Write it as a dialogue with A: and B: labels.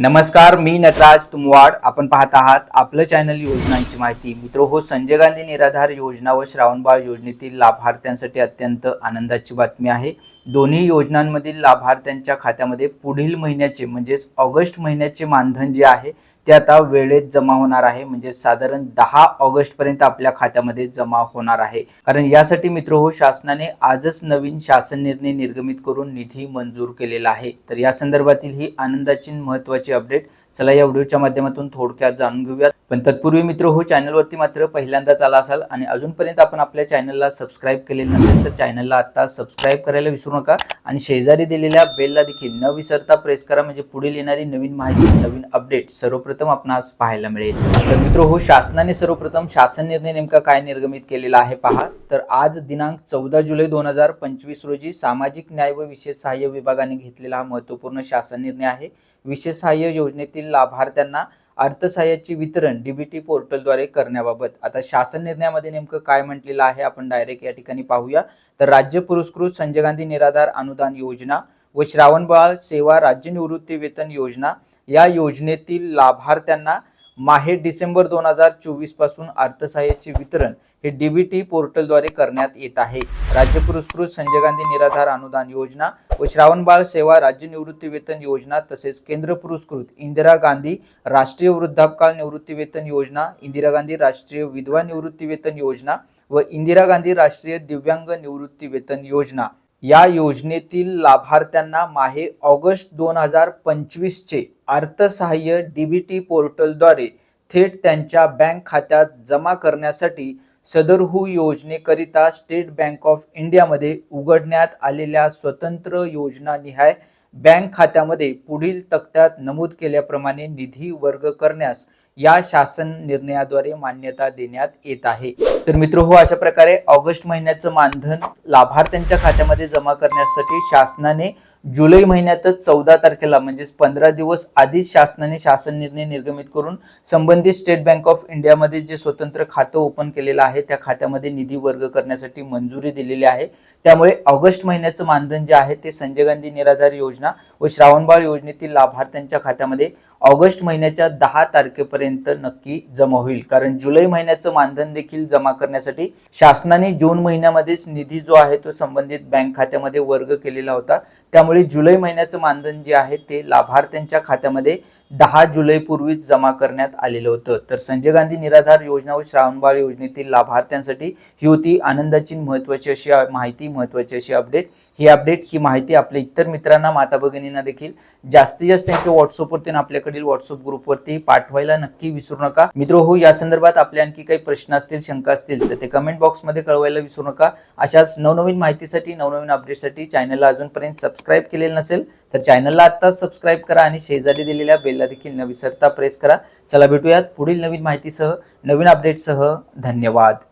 A: नमस्कार मी नटराज तुमवाड आपण पाहत आहात आपलं चॅनल योजनांची माहिती मित्र हो संजय गांधी निराधार योजना व श्रावणबाळ योजनेतील लाभार्थ्यांसाठी अत्यंत आनंदाची बातमी आहे दोन्ही योजनांमधील लाभार्थ्यांच्या खात्यामध्ये पुढील महिन्याचे म्हणजेच ऑगस्ट महिन्याचे मानधन जे आहे ते आता वेळेत जमा होणार आहे म्हणजे साधारण दहा ऑगस्ट पर्यंत आपल्या खात्यामध्ये जमा होणार आहे कारण यासाठी मित्र हो शासनाने आजच नवीन शासन निर्णय निर्गमित करून निधी मंजूर केलेला आहे तर या संदर्भातील ही आनंदाची महत्वाची अपडेट चला या व्हिडिओच्या माध्यमातून थोडक्यात जाणून घेऊयात पण तत्पूर्वी मित्र हो चॅनलवरती मात्र पहिल्यांदाच आला असाल आणि अजूनपर्यंत आपण आपल्या चॅनलला सबस्क्राईब केलेलं नसेल तर चॅनलला आता सबस्क्राईब करायला विसरू नका आणि शेजारी दिलेल्या बेलला देखील न विसरता प्रेस करा म्हणजे पुढील येणारी नवीन माहिती नवीन अपडेट सर्वप्रथम आपणास पाहायला मिळेल तर मित्र हो शासनाने सर्वप्रथम शासन निर्णय नेमका काय निर्गमित केलेला आहे पहा तर आज दिनांक चौदा जुलै दोन हजार पंचवीस रोजी सामाजिक न्याय व विशेष सहाय्य विभागाने घेतलेला हा महत्वपूर्ण शासन निर्णय आहे विशेष सहाय्य योजनेतील लाभार्थ्यांना अर्थसहाय्याचे वितरण डीबीटी पोर्टलद्वारे करण्याबाबत आता शासन निर्णयामध्ये नेमकं काय म्हटलेलं आहे आपण डायरेक्ट या ठिकाणी पाहूया तर राज्य पुरस्कृत संजय गांधी निराधार अनुदान योजना व श्रावणबाळ सेवा राज्य निवृत्ती वेतन योजना या योजनेतील लाभार्थ्यांना माहे डिसेंबर दोन हजार चोवीस पासून अर्थसहाय्याचे वितरण हे डीबीटी पोर्टलद्वारे करण्यात येत आहे राज्य पुरस्कृत संजय गांधी निराधार अनुदान योजना व श्रावणबाळ सेवा राज्य निवृत्ती वेतन योजना तसेच केंद्र पुरस्कृत इंदिरा गांधी राष्ट्रीय वृद्धापकाळ वेतन योजना इंदिरा गांधी राष्ट्रीय विधवा निवृत्ती वेतन योजना व इंदिरा गांधी राष्ट्रीय दिव्यांग निवृत्ती वेतन योजना या योजनेतील लाभार्थ्यांना माहे ऑगस्ट दोन हजार पंचवीसचे अर्थसहाय्य डी बी टी पोर्टलद्वारे थेट त्यांच्या बँक खात्यात जमा करण्यासाठी सदर हू योजनेकरिता स्टेट बँक ऑफ इंडियामध्ये उघडण्यात आलेल्या स्वतंत्र योजनानिहाय बँक खात्यामध्ये पुढील तक्त्यात नमूद केल्याप्रमाणे निधी वर्ग करण्यास या शासन निर्णयाद्वारे मान्यता देण्यात येत आहे तर मित्र हो अशा प्रकारे ऑगस्ट महिन्याचं मानधन लाभार्थ्यांच्या खात्यामध्ये जमा करण्यासाठी शासनाने जुलै महिन्यातच चौदा तारखेला म्हणजेच पंधरा दिवस आधीच शासनाने शासन निर्णय निर्गमित करून संबंधित स्टेट बँक ऑफ इंडियामध्ये जे स्वतंत्र खातं ओपन केलेलं आहे त्या खात्यामध्ये निधी वर्ग करण्यासाठी मंजुरी दिलेली आहे त्यामुळे ऑगस्ट महिन्याचं मानधन जे आहे ते संजय गांधी निराधार योजना व श्रावणबाळ योजनेतील लाभार्थ्यांच्या खात्यामध्ये ऑगस्ट महिन्याच्या दहा तारखेपर्यंत नक्की जमा होईल कारण जुलै महिन्याचं मानधन देखील जमा करण्यासाठी शासनाने जून महिन्यामध्येच निधी जो आहे तो संबंधित बँक खात्यामध्ये वर्ग केलेला होता त्यामुळे जुलै महिन्याचं मानधन जे आहे ते लाभार्थ्यांच्या खात्यामध्ये दहा जुलैपूर्वीच जमा करण्यात आलेलं होतं तर संजय गांधी निराधार योजना व श्रावणबाळ योजनेतील लाभार्थ्यांसाठी ही होती आनंदाची महत्त्वाची अशी माहिती महत्त्वाची अशी अपडेट ही अपडेट ही माहिती आपल्या इतर मित्रांना माता भगिनींना देखील जास्तीत जास्त त्यांच्या व्हॉट्सअपवरती आपल्याकडील व्हॉट्सअप ग्रुपवरती पाठवायला नक्की विसरू नका मित्र हो या संदर्भात आपले आणखी काही प्रश्न असतील शंका असतील तर ते कमेंट बॉक्समध्ये कळवायला विसरू नका अशाच नवनवीन माहितीसाठी नवनवीन अपडेटसाठी चॅनलला अजूनपर्यंत सबस्क्राईब केलेलं नसेल तर चॅनलला आत्ताच सबस्क्राईब करा आणि शेजारी दिलेल्या बेलला देखील न विसरता प्रेस करा चला भेटूयात पुढील नवीन माहितीसह नवीन अपडेटसह धन्यवाद